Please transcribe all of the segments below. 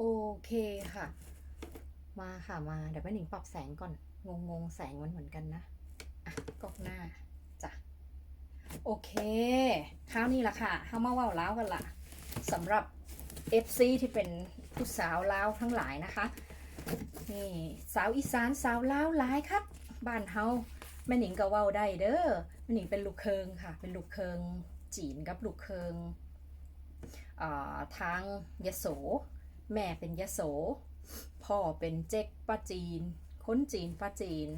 โอเคค่ะ มาค่ะมา เดี๋ยวแม่หนิงปรับแสงก่อน งงงแสงมันเหมือนกันนะ อะกล้องหน้าจ้ะโอเคคราวนี้ละค่ะเฮามาว่าล้าวกันละสำหรับ FC ที่เป็นผู้สาวล้าวทั้งหลายนะคะ นี่สาวอีสานสาวล้าวหลายครับ บ้านเฮาแม่หนิงก็เว้าได้เด้อแม่หนิงเป็นลูกเคิงค่ะ เป็นลูกเคิงจีนกับลูกเคิงทางยโส แม่เป็นยโส พ่อเป็นเจ๊กป้าจีน คนจีนป้าจีน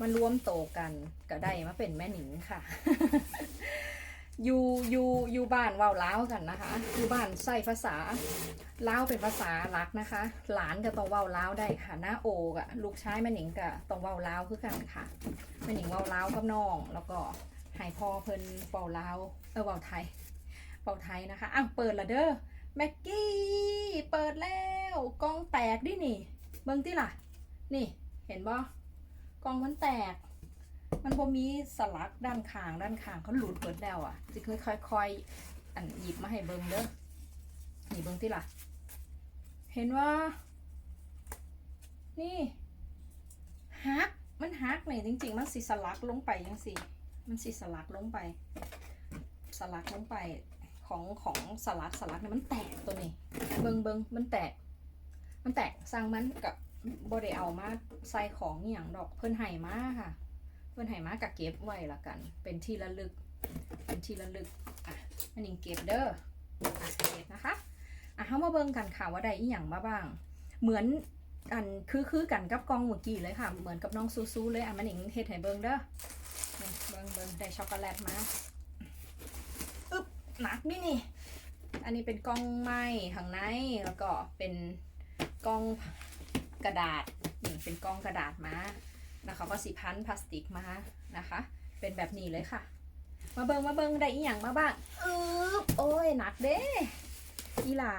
มารวมโตกันก็ได้มาเป็นแม่หนิงค่ะ อยู่อยู่อยู่บ้านว้าวล้าวกันนะคะ อยู่บ้านใส่ภาษาล้าวเป็นภาษาหลักนะคะ หลานก็ต้องว้าวล้าวได้ค่ะ หน้าโอกะลูกชายแม่หนิงก็ต้องว้าวล้าวคือกันค่ะ แม่หนิงว้าวล้าวกับน้อง แล้วก็ให้พ่อเพิ่นเว้าล้าวเออเว้าไทยเว้าไทยนะคะอ้าวเปิดละเด้อ แม็กกี้ เปิดแล้วกล้องแตกดินี่ เบิ่งติล่ะ นี่เห็นบ่กล้องมันแตก มันบ่มีสลักด้านข้างด้านข้างเขาหลุดเบิดแล้วอะจะค่อยๆอันหยิบมาให้เบิ่งเด้อนี่เบิ่งติล่ะ เห็นว่า นี่ฮักมันฮักนี่จริง ๆ มันสิสลักลงไปยังสิมันสิสลักลงไป สลักลงไป ของของสลักสลักเนี่ยมันแตกตัวนี้ เบิงเบิงมันแตก มันแตกสร้างมันกับบได้เอามาใส่ของอย่างดอกเพิ่นไห้มาค่ะ เพิ่นไห้มากับเก็บไว้ละกัน เป็นที่ระลึก เป็นที่ระลึกอะอันนี้เก็บเด้ออะเก็บนะคะอะเฮามาเบิ่งกันค่ะว่าได้อีหยังมาบ้าง เหมือนกันคือคือกันกับกองเมื่อกี้เลยค่ะ เหมือนกับน้องซูซูเลยอะมันหนิงเฮ็ดให้เบิ่งเด้อเบิ่งเบิ่งได้ช็อกโกแลตมา หนักนี่นี่ อันนี้เป็นกล้องไม้ข้างในแล้วก็เป็นกล้องกระดาษนี่เป็นกล้องกระดาษมานะคะก็สีพันพลาสติกมานะคะ เป็นแบบนี้เลยค่ะ มาเบิงมาเบิงได้อีหยังมาบ้างอึ๊บโอ้ยหนักเด้อีหล่า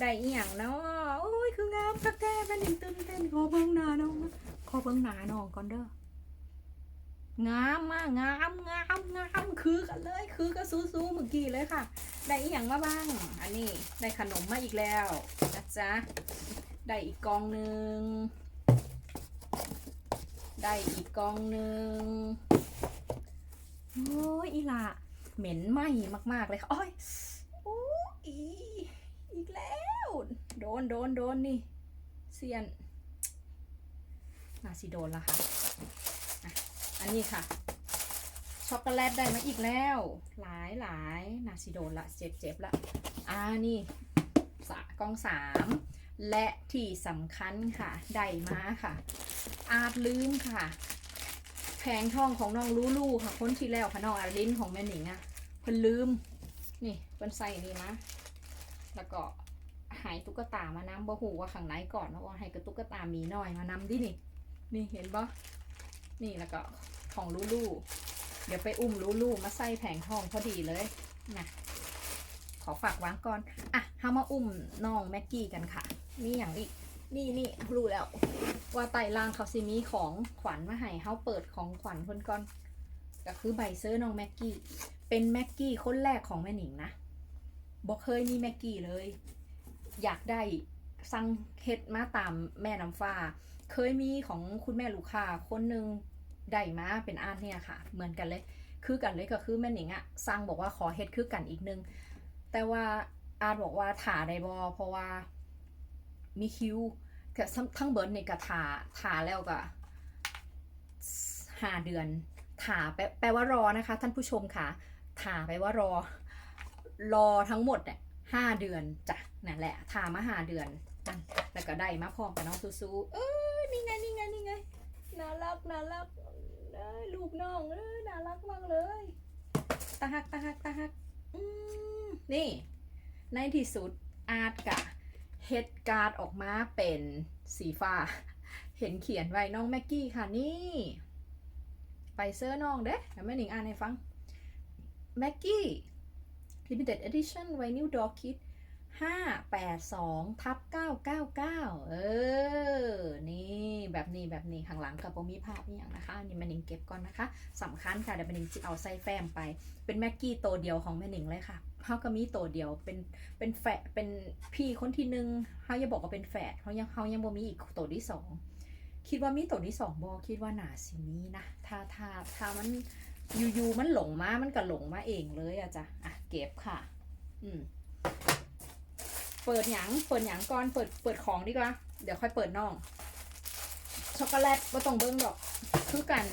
ได้อีหยังเนาะโอ้ยคืองามคักแท้แม่นหนิงตื่นเต้นขอเบิงหน้าน้องขอเบิงหน้าน้องก่อนเด้อ งามมากงามงามงามคือกันเลย คือกับซูซูเมื่อกี้เลยค่ะ ได้อีกอย่างมาบ้าง อันนี้ได้ขนมมาอีกแล้วนะจ๊ะได้อีกกองหนึ่งได้อีกกองหนึ่งโอ้ยอีละเหม็นไหมมาก ๆ เลยค่ะโอ้ยโอ้ยอีอีกแล้ว โดนโดนโดนนี่เซียนน่าสิโดนละค่ะ อันนี้ค่ะ ช็อกโกแลตได้มาอีกแล้ว หลายหลายนาซิโดนละเจ็บเจ็บละอ่านี่สะกล้องสามและที่สำคัญค่ะได้มาค่ะ อาจลืมค่ะแผงทองของน้องลูลูค่ะคนที่แล้วค่ะน้องอาลินของแม่หนิงอะเพิ่นลืม นี่เพิ่นใส่นี่นะแล้วก็หายตุ๊กตามานำบ่หูว่าข้างในก่อนนะว่าให้กับตุ๊กตามีน้อยมานำดินี่ นี่เห็นปะ นี่แล้วก็ของลูลูเดี๋ยวไปอุ้มลูลูมาใส่แผงทองพอดีเลยนะขอฝากวางก่อน อะเฮามาอุ้มน้องแม็กกี้กันค่ะ มีอย่างอีกนี่นี่รู้แล้ว ว่าไต่ล่างเขาสิมีของขวัญมาให้เฮาเปิดของขวัญคนก่อน ก็คือใบเซอร์น้องแม็กกี้ เป็นแม็กกี้คนแรกของแม่หนิงนะบอกเคยมีแม็กกี้เลย อยากได้สั่งเฮ็ดมาตามแม่น้ำฟ้า เคยมีของคุณแม่ลูกค้าคนหนึ่งได้มาเป็นอาร์ตเนี่ยค่ะ เหมือนกันเลย คือกันเลยก็คือแม่หนิงอะสร้างบอกว่าขอเฮ็ดคือกันอีกนึง แต่ว่าอาร์บอกว่าถ่าได้บอเพราะว่ามีคิวแต่ทั้งเบิร์ดเนี่ยก็ถ่าถ่าแล้วก็ห้าเดือนถ่าแปลแปลว่ารอนะคะ ท่านผู้ชมค่ะถ่าแปลว่ารอรอทั้งหมดเนี่ยห้าเดือนจ้ะนั่นแหละถ่ามาห้าเดือน แล้วก็ได้มาพร้อมกับน้องซูซูเอ้ยนี่ไงนี่ไงนี่ไงน่ารักน่ารักเอ้ยลูกน้องเอ้ยน่ารักมากเลยตาหักตาหักตาหักอืมนี่ในที่สุดอาร์ตกะเฮดการ์ดออกมาเป็นสีฟ้า เห็นเขียนไว้น้องแม็กกี้ค่ะนี่ ไปเซอร์น้องเด้เดี๋ยวแม่หนิงอ่านให้ฟังแม็กกี้ limited edition vinyl door kit 82ทับ999 เออ นี่แบบนี้แบบนี้ข้างหลังกับโมีภาพนี่อย่างนะคะอันนี่แม่นิงเก็บก่อนนะคะสำคัญค่ะเดี๋ยวแม่นิงจะเอาใส่แฟมไป เป็นแม็กกี้ตัวเดียวของแม่นิงเลยค่ะเขาก็มีตัวเดียวเป็นเป็นแฝดเป็นพี่คนที่หนึ่งเขายังบอกว่าเป็นแฝดเขายังเขายังบ่มีอีกตัวที่สองคิดว่ามีตัวที่สองบอคิดว่าหนาสิมีนะถ้าถ้าถ้ามันยู่ๆมันหลงมามันก็หลงมาเองเลยอะจ้ะอะเก็บค่ะ อืม เปิดหยังเปิดหยังก่อนเปิดเปิดของดีกว่า เดี๋ยวค่อยเปิดน่อง ช็อกโกแลตว่าต้องเบิ้งดอก คือกัน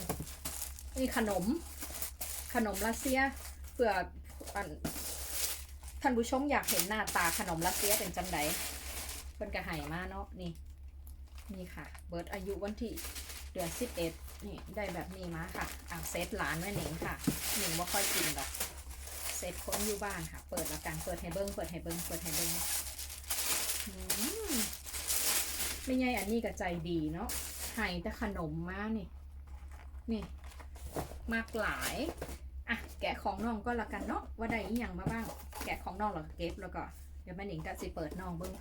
นี่ขนม ขนมรัสเซียเผื่อท่านผู้ชมอยากเห็นหน้าตาขนมรัสเซียเป็นจังไดเพิ่นกระหายมาเนาะนี่ นี่ค่ะ เบิร์ดอายุวันที่เดือนสิบเอ็ดนี่ได้แบบนี้มาค่ะอะเซตหลานไว้หนิงค่ะหนิงว่าค่อยกินดอกเซตคนอยู่บ้านค่ะ เปิดแล้วกันเปิดให้เบิ้งเปิดให้เบิ้งเปิดให้เบิ้ง ไม่ไงอันนี้ก็ใจดีเนาะให้แต่ขนมมานี่ นี่ มากหลาย อะ แกะของน้องก็แล้วกันเนาะ ว่าได้อีหยังมาบ้าง แกะของน้องแล้วก็เก็บแล้วก็ เดี๋ยวแม่หนิงก็สิเปิดน้องเบิ้ง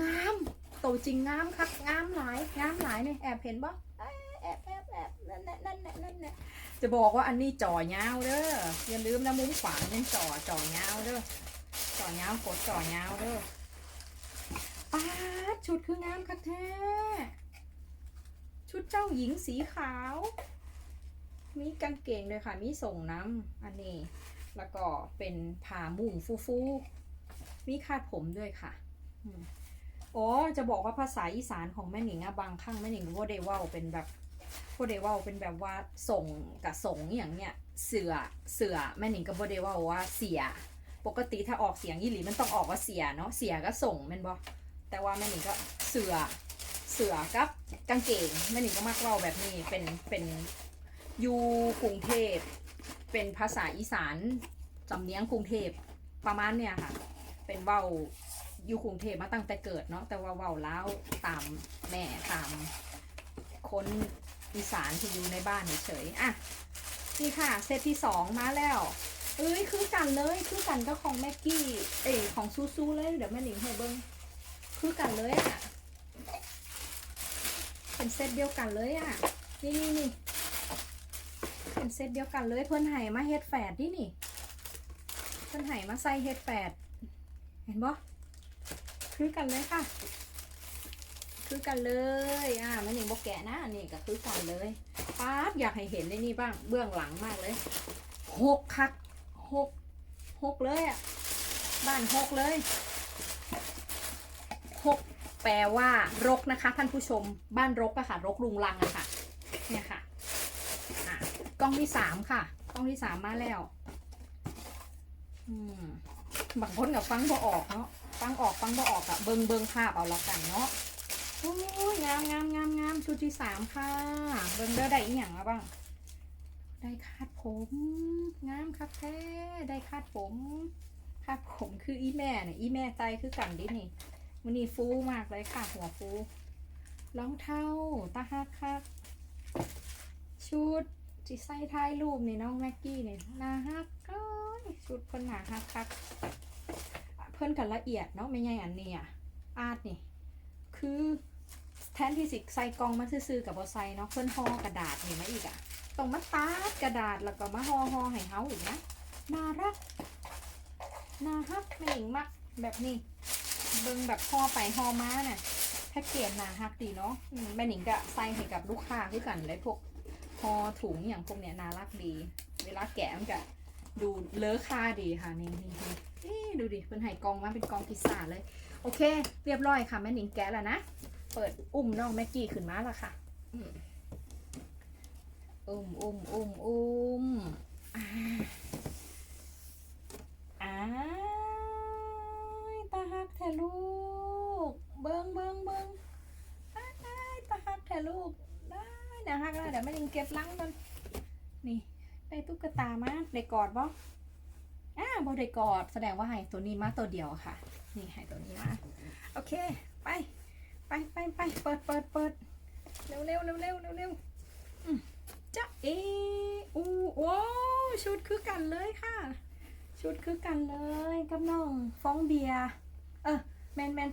งามโตจริงงามคักงามหลายงามหลายเนี่ยแอบเห็นปะเอ้ยแอบแอบแอบนั่นแหละนั่นแหละนั่นแหละจะบอกว่าอันนี้จ่อยาวเด้ออย่าลืมนะมุ้งขวางเป็นจ่อจ่อยาวเด้อจ่อยาวกดจ่อยาวเด้อ ป้าดชุดคืองามคักแท้ ชุดเจ้าหญิงสีขาว มีกางเกงเลยค่ะ มีส่งน้ำอันนี้ แล้วก็เป็นผ้ามุ้งฟูฟูๆมีคาดผมด้วยค่ะอืมโอ้จะบอกว่าภาษาอีสานของแม่หนิงอะบางครั้งแม่หนิงก็ได้ว่าเป็นแบบโบเดว่าเป็นแบบว่าส่งกับส่งอย่างเนี้ยเสือเสือแม่หนิงกับโบเดว่าว่าเสีย ปกติถ้าออกเสียงยี่หลีมันต้องออกว่าเสียเนาะเสียก็ส่งแม่นบอ แต่ว่าแม่หนิงก็เสือเสือกับกางเกงแม่หนิงก็มักเล่าแบบนี้เป็นเป็นอยูกรุงเทพเป็นภาษาอีสานจำเนียงกรุงเทพประมาณเนี่ยค่ะ เป็นเว้าอยู่กรุงเทพมาตั้งแต่เกิดเนาะแต่ว่าเว้าเล้าวตามแม่ตามคนอีสานที่อยู่ในบ้านเฉยๆอะนี่ค่ะเซตที่สองมาแล้วเอ้ยคือกันเลยคือกันก็ของแม็กกี้เอ้ของซูซูเลยเดี๋ยวแม่หนิงให้เบิ้ง คือกันเลยอะเป็นเซตเดียวกันเลยอะนี่นี่นี่เป็นเซตเดียวกันเลยเพื่อนไห่มาเฮ็ดแฝดนี่นี่ เพื่อนไห่มาใส่เฮ็ดแฝดเห็นบ่คือกันเลยค่ะ คือกันเลยอ่าม่หนิงบอกแกะนะนนี้ก็คือกันเลยป๊าบอยากให้เห็นในนี่บ้างเบื้องหลังมากเลยหกคักหกหกเลยอะบ้านหกเลย หกแปลว่ารกนะคะ ท่านผู้ชมบ้านรกอะค่ะ รกรุงรังอะค่ะ เนี่ยค่ะอะกล้องที่สามค่ะ กล้องที่สามมาแล้วอืมบางคนกับฟังบ่ออกเนาะฟังออกฟังบ่ออกอะเบิงเบิงภาพเอาละกันเนาะโอ้ยงามงามงามงามชุดที่สามค่ะ เบิงเด้อได้อีหยังบ้าง ได้คาดผม งามครับแท้ได้คาดผมคาดผมคืออีแม่เนี่ยอีแม่ใจคือกันดินี่ มันนี่ฟูมากเลยค่ะ หัวฟูรองเท้าตาฮักคักชุดจิใส่ท้ายรูปนี่น้องแม็กกี้เนี่ยน่าฮักก้อยชุดเพิ่นหนาฮักคักเพิ่นกันละเอียดเนาะไม่ใช่อันนี้อะอาดนี่ คือแทนที่สิใส่กองมาซื้อๆกับบอไซเนาะเพิ่นห่อกระดาษนี่มาอีกอะต้องมาตัดกระดาษแล้วก็มาห่อห่อให้เฮาอีกนะน่ารักน่ารักไม่หญิงมักแบบนี้ เบิ่งแบบห่อไปห่อมาน่ะแพ็กเกจนารักดีเนาะแม่หนิงก็ใส่ให้กับลูกค้าคือกันเลยพวกห่อถุงอย่างพวกเนี้ยน่ารักดี เวลาแกะมันก็ดูเลอะค่าดีค่ะนี่นี่นี่ดูดิเพิ่นให้กองมาเป็นกองพิซซ่าเลย โอเค เรียบร้อยค่ะแม่หนิงแกะแล้วนะ เปิดอุ้มน้องแม็กกี้ขึ้นมาแล้วค่ะอุ้มอุ้มอุ้มอุ้มอ่าอ้า ท้ลูก เบิ้งเบิ้งเบิ้งอ้ายอ้ตาฮักแท้ลูก ได้นะฮักแล้วเดี๋ยวแม่หนิงเก็บลังมันนี่ ได้ตุ๊กตามาได้กอดบ่อ้าบ่ได้กอด แสดงว่าให้ตัวนี้มาตัวเดียวค่ะ นี่ให้ตัวนี้มา โอเค ไป ไปไปไปเปิดเปิดเปิดเร็วเร็วเร็วเร็วเร็วเร็วอืมจะเออูโอ้ชุดคือกันเลยค่ะ ชุดคือกันเลยกับน้องฟองเบียร์ เออแมนแมน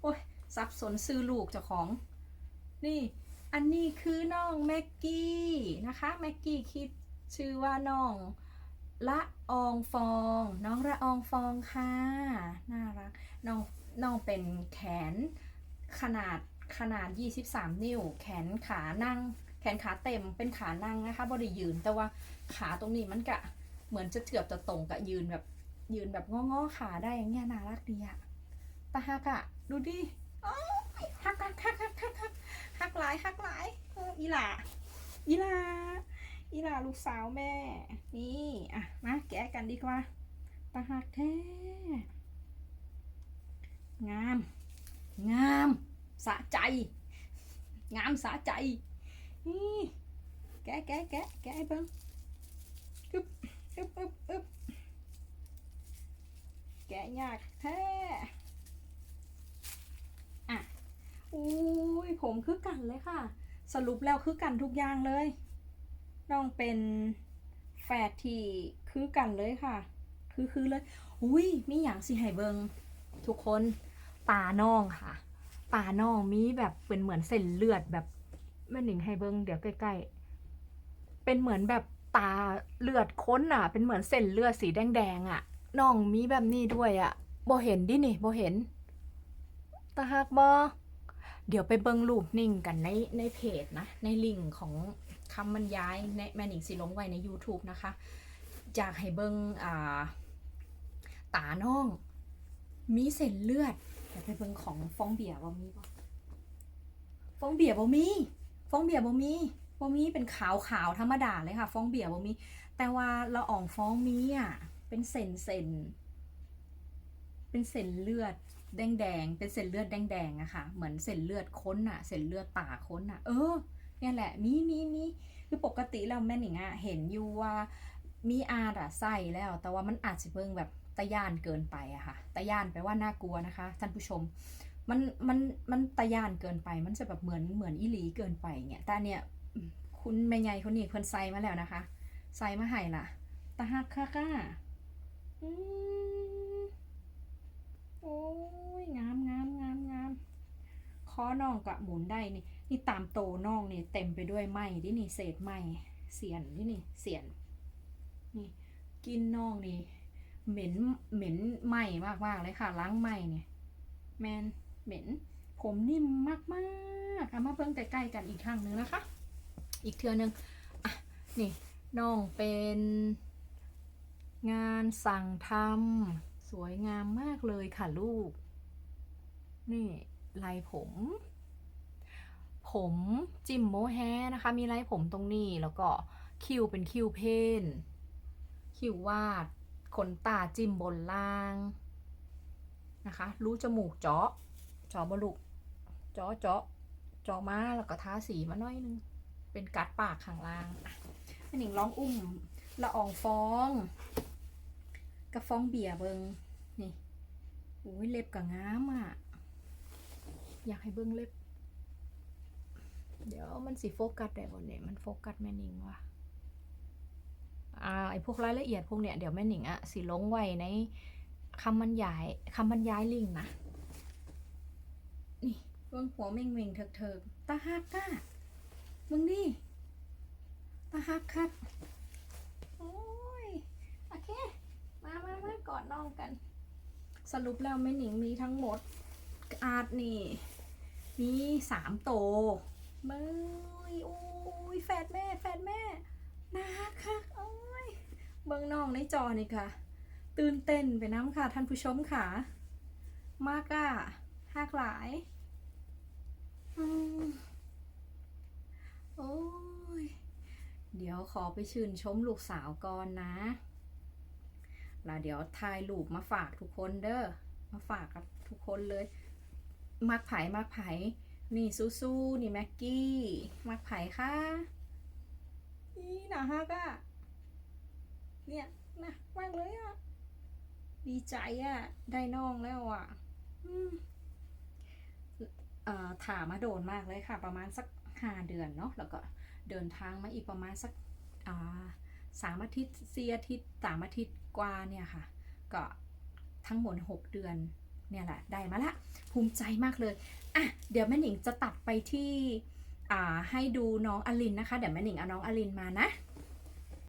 โอ้ยสับสนซื้อลูกเจ้าของ นี่อันนี้คือน้องแม็กกี้นะคะ แม็กกี้คิดชื่อว่าน้องละอองฟอง น้องละอองฟองค่ะ น่ารัก น้องน้องเป็นแขนขนาดขนาด 23 นิ้ว แขนขานั่ง แขนขาเต็มเป็นขานั่งนะคะบริยืน แต่ว่าขาตรงนี้มันกะเหมือนจะเกือบจะตรงกับยืนแบบยืนแบบงอๆขาได้อย่างเงี้ยน่ารักดีอะ ตาฮักอะดูดิโอ้ยฮักฮักฮักฮักฮักฮักฮักหลายฮักหลายอีหล่าอีหล่าอีหล่าลูกสาวแม่ นี่อะมาแกะกันดีกว่าตาฮักแท้งาม งามสะใจ งามสะใจนี่แกะแกะแกะแกะเบิ้งอึบอึบอึบอึบแกะยากแท้ อุ้ยผมคือกันเลยค่ะ สรุปแล้วคือกันทุกอย่างเลย น้องเป็นแฝดที่คือกันเลยค่ะ คือคือเลย อุ้ยมีอย่างสิให้เบิงทุกคนตาน้องค่ะตาน้องมีแบบเป็นเหมือนเส้นเลือดแบบแม่หนิงให้เบิ้งเดี๋ยวใกล้ๆ เป็นเหมือนแบบตาเลือดค้นอะ เป็นเหมือนเส้นเลือดสีแดงๆอะน้องมีแบบนี้ด้วยอะบ่เห็นดินี่บ่เห็นตาหักบ่ เดี๋ยวไปเบิ้งรูปนิ่งกันในในเพจนะ ในลิงก์ของคำบรรยายในแมนิงสิลงไว้ใน YouTube นะคะอยากให้เบิ้งอ่าตาน้อง มีเส้นเลือดเดี๋ยวไปเบิ้งของฟองเบียร์ว่มีบ่ฟองเบียร์บ่มีฟองเบียร์บ่มีบ่มีเป็นขาวขาวธรรมดาเลยค่ะ ฟองเบียร์บ่มี แต่ว่าละอ่องฟองมีอะเป็นเส้นเส้นเป็นเส้นเลือด แดงๆ เป็นเส้นเลือดแดงๆอะค่ะ เหมือนเส้นเลือดค้นอะเส้นเลือดป่าค้นอะเออ เนี่ยแหละ มีมีมีคือปกติแล้วแม่นิงอะเห็นอยู่ว่ามีอาดอะใส่แล้ว แต่ว่ามันอาจจะเบิ่งแบบตะยานเกินไปอะค่ะ ตะยานแปลว่าน่ากลัวนะคะ ท่านผู้ชม มัน มัน มันตะยานเกินไป มันจะแบบเหมือน เหมือนอีหลีเกินไปเงี้ยแต่เนี่ย คุณแม่ใหญ่คนนี้เพิ่นใส่มาแล้วนะคะ ใส่มาให้ล่ะตาฮักค่ะค่ะอืมโอ้ยงามงามงามงามค อน่องกะหมุนได้นี่นี่ตามโตน่องเนี่ยเต็มไปด้วยไหมดินี่เศษไหมเสียนดินี่เสียนนี่กินน่องนี่เหม็นเหม็นไหมมากๆเลยค่ะล้างไหมเนี่ยแมนเหม็นผมนิ่มมากๆเอามาเพิ่งใกล้ๆกันอีกครั้งหนึ่งนะคะ อีกเทือนึงอะนี่น้องเป็นงานสั่งทำสวยงามมากเลยค่ะลูก นี่ ลายผม ผมจิมโมแฮนะคะ มีลายผมตรงนี้แล้วก็คิวเป็นคิวเพนคิววาดขนตาจิ้มบนล่างนะคะ รูจมูกเจาะเจาะบลุกเจาะเจาะเจาะมาแล้วก็ทาสีมาหน่อยนึง เป็นกัดปากข้างล่างนี่หนิงร้องอุ้มละอองฟองกระฟองเบียร์เบิงนี่โอ้ยเล็บกับงามอะ อยากให้เบิ้งเล็บ เดี๋ยวมันสิโฟกัสได้บ่เนี่ยมันโฟกัสแม่หนิงว่ะอ่าไอพวกรายละเอียดพวกเนี้ยเดี๋ยวแม่หนิงอะสิลงไว้ในคำบรรยายคำบรรยายลิงนะนี่เบิ่งหัวเม่งเม่งเถิกเถิกตาฮักก้ามึงนี่ตาฮักคักโอ้ยโอเค มามามากอดน้องกัน สรุปแล้วแม่หนิงมีทั้งหมดอาร์ตนี่ มีสามโตเมยโอ้ยแฟดแม่แฟดแม่น่ารักค่ะโอ้ยเบิ่งน้องในจอนี่ค่ะ ตื่นเต้นไปน้ำค่ะ ท่านผู้ชมค่ะ มากอะหากหลายอโอ้ย เดี๋ยวขอไปชื่นชมลูกสาวก่อนนะแล้วเดี๋ยวถ่ายรูปมาฝากทุกคนเด้อ มาฝากกับทุกคนเลย มักไผ่มักไผ่นี่สู้ๆนี่แม็กกี้มักไผ่ค่ะนี่หนาฮักอะเนี่ยนะมากเลยอะดีใจอะได้น้องแล้วอะอืมเอ่อถามมาโดนมากเลยค่ะ ประมาณสักห้าเดือนเนาะแล้วก็เดินทางมาอีกประมาณสักอ่าสามอาทิตย์สี่อาทิตย์สามอาทิตย์กว่าเนี่ยค่ะ ก็ทั้งหมดหกเดือน เนี่ยแหละได้มาละภูมิใจมากเลยอะเดี๋ยวแม่หนิงจะตัดไปที่อ่าให้ดูน้องอลินนะคะ เดี๋ยวแม่หนิงเอาน้องอลินมานะ